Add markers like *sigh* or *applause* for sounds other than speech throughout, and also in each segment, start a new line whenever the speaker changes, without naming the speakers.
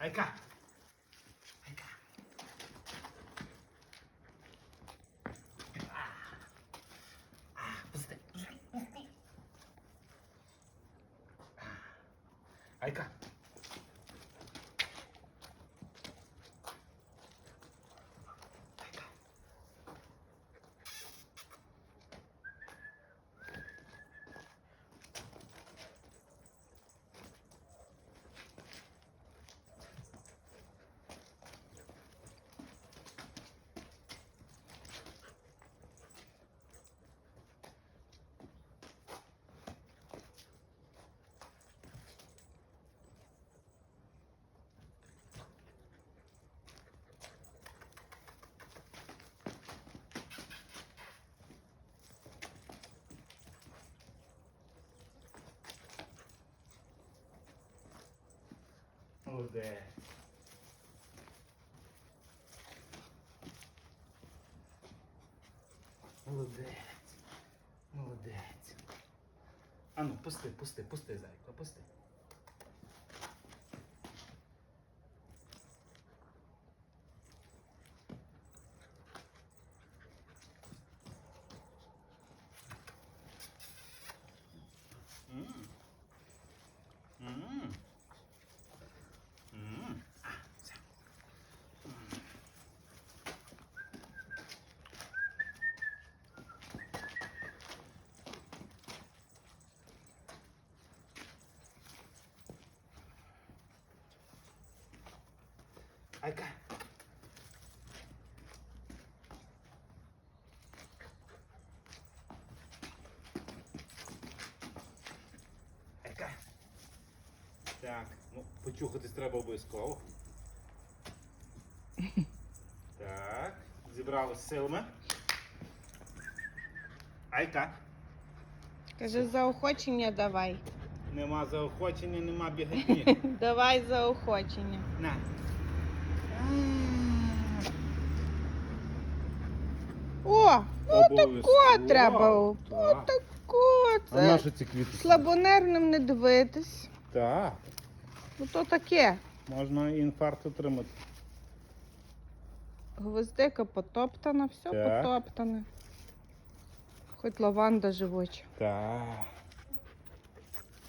Айка. Айка. А. А, пусти. А. Айка. Айка. Молодець. Молодець. Молодець. Ану, пусти, пусти, пусти, зайка, пусти. Айка. Айка. Так, ну, почухатись треба обов'язково. *laughs* Так, зібралися силами. Айка.
Каже, заохочення давай.
Нема заохочення, нема *laughs* бігатні.
Давай заохочення.
На.
О, отако
Обов'язково.
треба.
Так.
Отако.
А
Це
нащо ці квіти?
слабонервним не дивитись.
Так.
Ну то таке.
Можна інфаркт отримати.
Гвоздика потоптана, все
Так.
потоптане. Хоч лаванда живуча.
Так.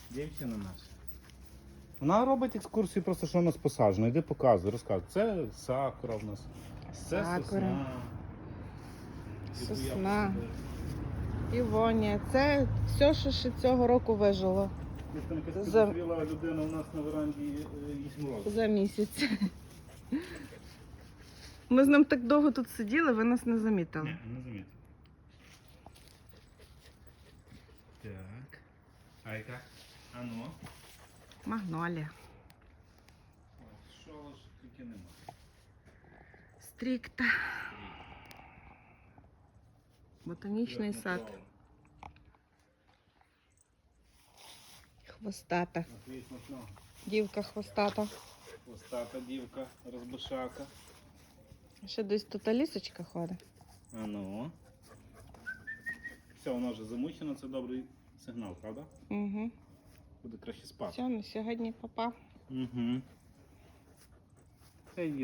Дівчина наша. Вона робить екскурсію, просто що у нас посаджено. Іди показуй, розказуй. Це сакура в нас. Це
Сакура.
сосна.
Сосна. Півонія. Це все, що ще цього року вижило
Якась
За-
людина у нас на веранді е, їсть
за місяць. Ми з ним так довго тут сиділи, ви нас не замітили.
Ні, не замітив. Так. Айка. А ну.
Магнолія.
Що ж тільки нема.
Стрікта. Ботанічний сад. Хвостата. Дівка хвостата.
Остата дівка, розбишака.
Ще десь тут лісочка ходить.
А ну. Все, воно вже замучено, це добрий сигнал, правда?
Угу.
Буде краще спати.
Все, на сьогодні папа.
Угу. Це